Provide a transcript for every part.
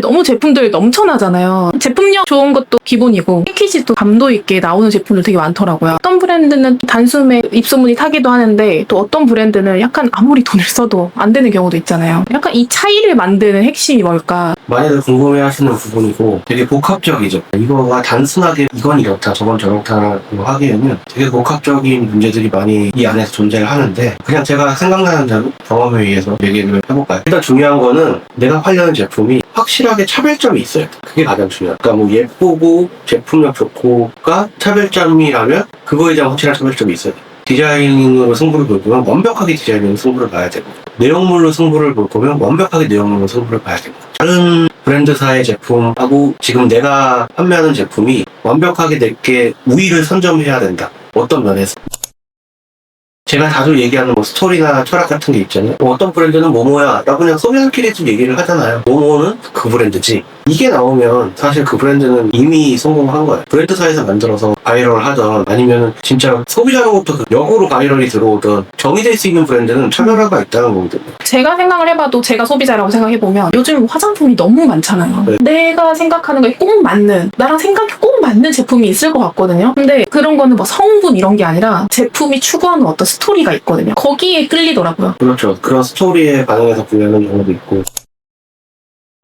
너무 제품들이 넘쳐나잖아요. 제품력 좋은 것도 기본이고 패키지도 감도 있게 나오는 제품들 되게 많더라고요. 어떤 브랜드는 단숨에 입소문이 타기도 하는데 또 어떤 브랜드는 약간 아무리 돈을 써도 안 되는 경우도 있잖아요. 약간 이 차이를 만드는 핵심이 뭘까? 많이들 궁금해 하시는 부분이고 되게 복합적이죠. 이거가 단순하게 이건 이렇다 저건 저렇다라고 하기에는 되게 복합적인 문제들이 많이 이 안에서 존재를 하는데 그냥 제가 생각나는 대로 경험에 의해서 얘기를 해볼까요? 일단 중요한 거는 내가 팔려는 제품이 확실하게 차별점이 있어요. 그게 가장 중요해요. 그러니까 뭐 예쁘고 제품력 좋고가 차별점이라면 그거에 대한 확실한 차별점이 있어요. 디자인으로 승부를 볼 거면 완벽하게 디자인으로 승부를 봐야 되고 내용물로 승부를 볼 거면 완벽하게 내용물로 승부를 봐야 되고 다른 브랜드사의 제품하고 지금 내가 판매하는 제품이 완벽하게 내게 우위를 선점해야 된다. 어떤 면에서 제가 자주 얘기하는 뭐 스토리나 철학 같은 게 있잖아요. 뭐 어떤 브랜드는 뭐뭐야. 나 그냥 소비자끼리 좀 얘기를 하잖아요. 뭐뭐는 그 브랜드지. 이게 나오면 사실 그 브랜드는 이미 성공한 거예요. 브랜드사에서 만들어서 바이럴 하던 아니면 진짜 소비자로부터 그 역으로 바이럴이 들어오던 정의될 수 있는 브랜드는 차별화가 있다는 거거든요. 제가 생각을 해봐도 제가 소비자라고 생각해보면 요즘 화장품이 너무 많잖아요. 네. 내가 생각하는 거에 꼭 맞는, 나랑 생각이 꼭 맞는 제품이 있을 것 같거든요. 근데 그런 거는 뭐 성분 이런 게 아니라 제품이 추구하는 어떤 스토리가 있거든요. 거기에 끌리더라고요. 그렇죠. 그런 스토리에 반응해서 구매하는 경우도 있고.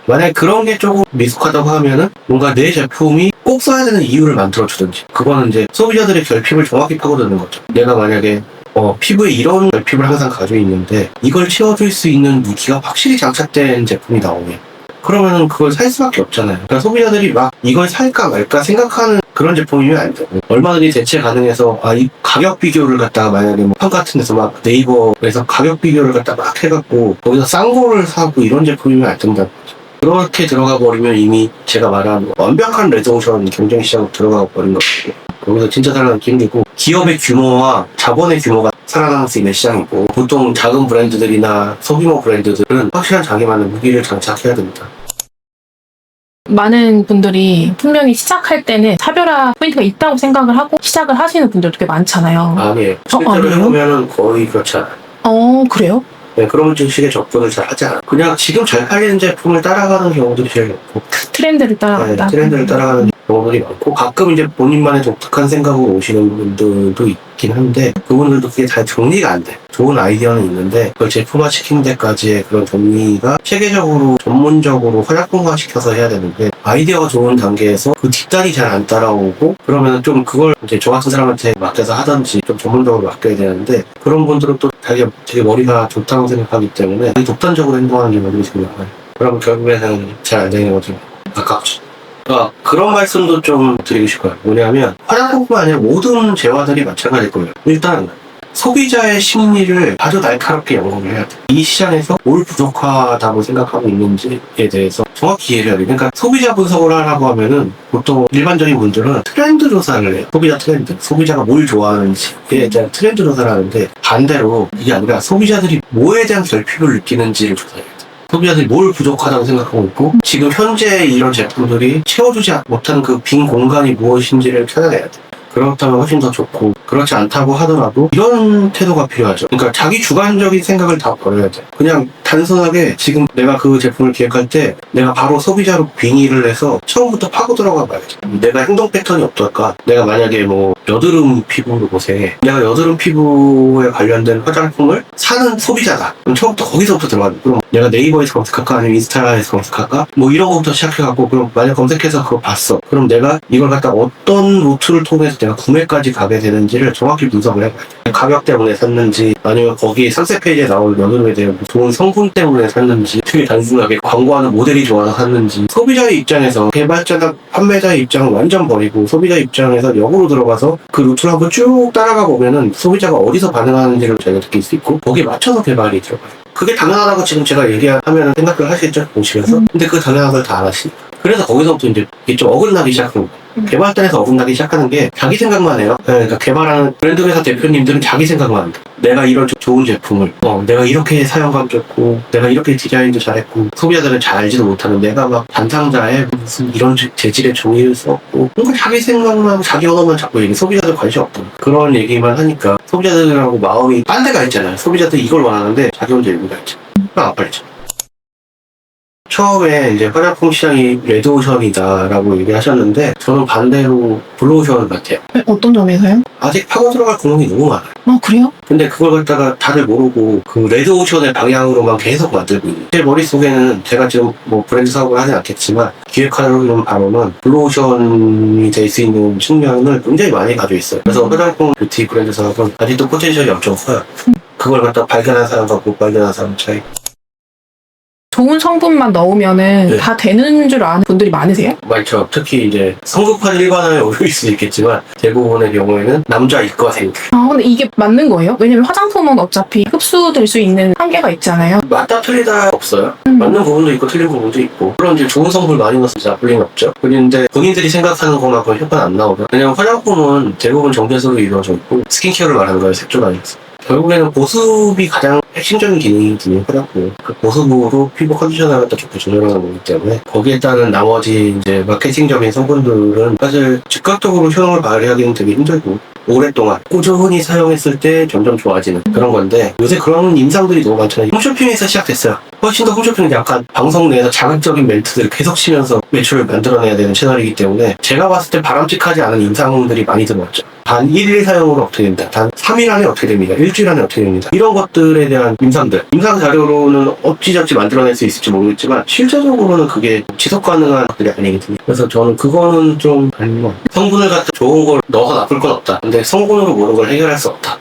만약에 그런 게 조금 미숙하다고 하면은 뭔가 내 제품이 꼭 써야 되는 이유를 만들어주든지. 그거는 이제 소비자들의 결핍을 정확히 파고드는 거죠. 내가 만약에 어, 피부에 이런 결핍을 항상 가지고 있는데 이걸 채워줄 수 있는 무기가 확실히 장착된 제품이 나오면 그러면은 그걸 살 수밖에 없잖아요. 그러니까 소비자들이 막 이걸 살까 말까 생각하는 그런 제품이면 안 되고 얼마든지 대체 가능해서 아 이 가격 비교를 갖다가 만약에 뭐판 같은 데서 막 네이버에서 가격 비교를 갖다 막 해갖고 거기서 싼 거를 사고 이런 제품이면 안 거죠. 그렇게 들어가 버리면 이미 제가 말한 완벽한 레저오션 경쟁 시장으로 들어가 버린 거고 거기서 진짜 살아남기 힘들고 기업의 규모와 자본의 규모가 살아남을 수 있는 시장이고 보통 작은 브랜드들이나 소규모 브랜드들은 확실한 자기만의 무기를 장착해야 됩니다. 많은 분들이 분명히 시작할 때는 차별화 포인트가 있다고 생각을 하고 시작을 하시는 분들도 꽤 많잖아요. 아니에요. 실제로 아니에요? 해보면은 거의 그렇지 않아요. 어, 그래요? 네, 그런 식의 접근을 잘 하지 않아요. 그냥 지금 잘 팔리는 제품을 따라가는 경우들이 제일 많고 트렌드를 네, 따라간다. 트렌드를 따라가는 경우들이 많고 가끔 이제 본인만의 독특한 생각으로 오시는 분들도 있긴 한데 그분들도 그게 다 정리가 안 돼. 좋은 아이디어는 있는데 그걸 제품화 시키는 데까지의 그런 정리가 체계적으로 전문적으로 활약분화 시켜서 해야 되는데 아이디어가 좋은 단계에서 그 뒷단이 잘 안 따라오고 그러면 좀 그걸 이제 저 같은 사람한테 맡겨서 하든지 좀 전문적으로 맡겨야 되는데 그런 분들은 또 자기가 되게 머리가 좋다고 생각하기 때문에 되게 독단적으로 행동하는 경우들이 생겨나요. 그럼 결국에는 잘 안 되는 거죠. 아깝죠. 그러니까 그런 말씀도 좀 드리고 싶어요. 뭐냐면 화장품뿐만 아니라 모든 재화들이 마찬가지일 거예요. 일단 소비자의 심리를 아주 날카롭게 연구를 해야 돼. 이 시장에서 뭘 부족하다고 생각하고 있는지에 대해서 정확히 이해를 해야 돼. 그러니까 소비자 분석을 하라고 하면은 보통 일반적인 분들은 트렌드 조사를 해요. 소비자 트렌드. 소비자가 뭘 좋아하는지에 대한 트렌드 조사를 하는데 반대로 이게 아니라 소비자들이 뭐에 대한 결핍을 느끼는지를 조사해요. 소비자들이 뭘 부족하다고 생각하고 있고 지금 현재 이런 제품들이 채워주지 못하는 그빈 공간이 무엇인지를 찾아내야 돼. 그렇다면 훨씬 더 좋고 그렇지 않다고 하더라도 이런 태도가 필요하죠. 그러니까 자기 주관적인 생각을 다 버려야 돼. 그냥 단순하게 지금 내가 그 제품을 기획할 때 내가 바로 소비자로 빙의를 해서 처음부터 파고 들어가 봐야지. 내가 행동 패턴이 어떨까? 내가 만약에 뭐 여드름 피부로 보세. 내가 여드름 피부에 관련된 화장품을 사는 소비자다. 그럼 처음부터 거기서부터 들어가. 그럼 내가 네이버에서 검색할까? 아니면 인스타에서 검색할까? 뭐 이런 거부터 시작해갖고 그럼 만약 검색해서 그거 봤어. 그럼 내가 이걸 갖다 어떤 루트를 통해서 내가 구매까지 가게 되는지를 정확히 분석을 해봐야 돼. 가격 때문에 샀는지 아니면 거기 상세 페이지에 나오는 여드름에 대한 좋은 성분 때문에 샀는지 되게 단순하게 광고하는 모델이 좋아서 샀는지 소비자의 입장에서 개발자나 판매자의 입장을 완전 버리고 소비자 입장에서 역으로 들어가서 그 루트를 한번 쭉 따라가 보면은 소비자가 어디서 반응하는지를 저희가 느낄 수 있고 거기에 맞춰서 개발이 들어가요. 그게 당연하다고 지금 제가 얘기하면 생각을 하시겠죠 보시면서 근데 그 당연한 걸 다 안 하시니까 그래서 거기서부터 이제 이게 좀 어긋나기 시작하는 거예요. 개발단에서 어긋나기 시작하는 게 자기 생각만 해요. 네, 그러니까 개발하는 브랜드 회사 대표님들은 자기 생각만 한다. 내가 이런 조- 좋은 제품을, 어, 내가 이렇게 사용감 좋고, 내가 이렇게 디자인도 잘했고, 소비자들은 잘 알지도 못하는 내가 막 단상자에 무슨 이런 재- 재질의 종이를 썼고, 뭔가 자기 생각만 자기 언어만 자꾸 얘기, 소비자들 관심 없던 그런 얘기만 하니까 소비자들하고 마음이 딴 데가 있잖아요. 소비자들이 이걸 원하는데 자기 혼자. 그럼 안 팔리죠. 처음에 이제 화장품 시장이 레드오션이다라고 얘기하셨는데 저는 반대로 블루오션 같아요. 네, 어떤 점에서요? 아직 파고 들어갈 구멍이 너무 많아요. 아 그래요? 근데 그걸 갖다가 다들 모르고 그 레드오션의 방향으로만 계속 만들고 있는 제 머릿속에는 제가 지금 뭐 브랜드 사업을 하진 않겠지만 기획하는 바로는 블루오션이 될 수 있는 측면을 굉장히 많이 가지고 있어요 그래서 화장품 뷰티 브랜드 사업은 아직도 포텐셜이 엄청 커요 그걸 갖다 발견한 사람과 못 발견한 사람 차이 좋은 성분만 넣으면은 네. 다 되는 줄 아는 분들이 많으세요? 많죠 특히 이제 성급한 일반화에 오를 수 있겠지만 대부분의 경우에는 남자 이과생 아 근데 이게 맞는 거예요? 왜냐면 화장품은 어차피 흡수될 수 있는 한계가 있잖아요. 맞다 틀리다 없어요 음. 맞는 부분도 있고 틀린 부분도 있고 물론 이제 좋은 성분 많이 넣어서 나쁠 리는 없죠 그런데 본인들이 생각하는 것만큼 효과는 안 나오죠 왜냐면 화장품은 대부분 정제수로 이루어져 있고 스킨케어를 말하는 거예요 색조가 아니라서 결국에는 보습이 가장 핵심적인 기능이거든요 화장품 그 보습으로 피부 컨디션을 갖다 좋게 조절하는 거기 때문에 거기에 따른 나머지 이제 마케팅적인 성분들은 사실 즉각적으로 효능을 발휘하기는 되게 힘들고 오랫동안 꾸준히 사용했을 때 점점 좋아지는 그런 건데 요새 그런 임상들이 너무 많잖아요. 홈쇼핑에서 시작됐어요. 훨씬 더 홈쇼핑은 약간 방송 내에서 자극적인 멘트들을 계속 치면서 매출을 만들어내야 되는 채널이기 때문에 제가 봤을 때 바람직하지 않은 임상들이 많이 들어왔죠. 단 1일 사용으로 어떻게 됩니다. 단 3일 안에 어떻게 됩니다. 일주일 안에 어떻게 됩니다. 이런 것들에 대한 임상들. 임상 자료로는 어찌저찌 만들어낼 수 있을지 모르겠지만 실제적으로는 그게 지속 가능한 것들이 아니거든요. 그래서 저는 그거는 좀 아닌 것. 성분을 갖다 좋은 걸 넣어서 나쁠 건 없다. 근데 성분으로 모든 걸 해결할 수 없다.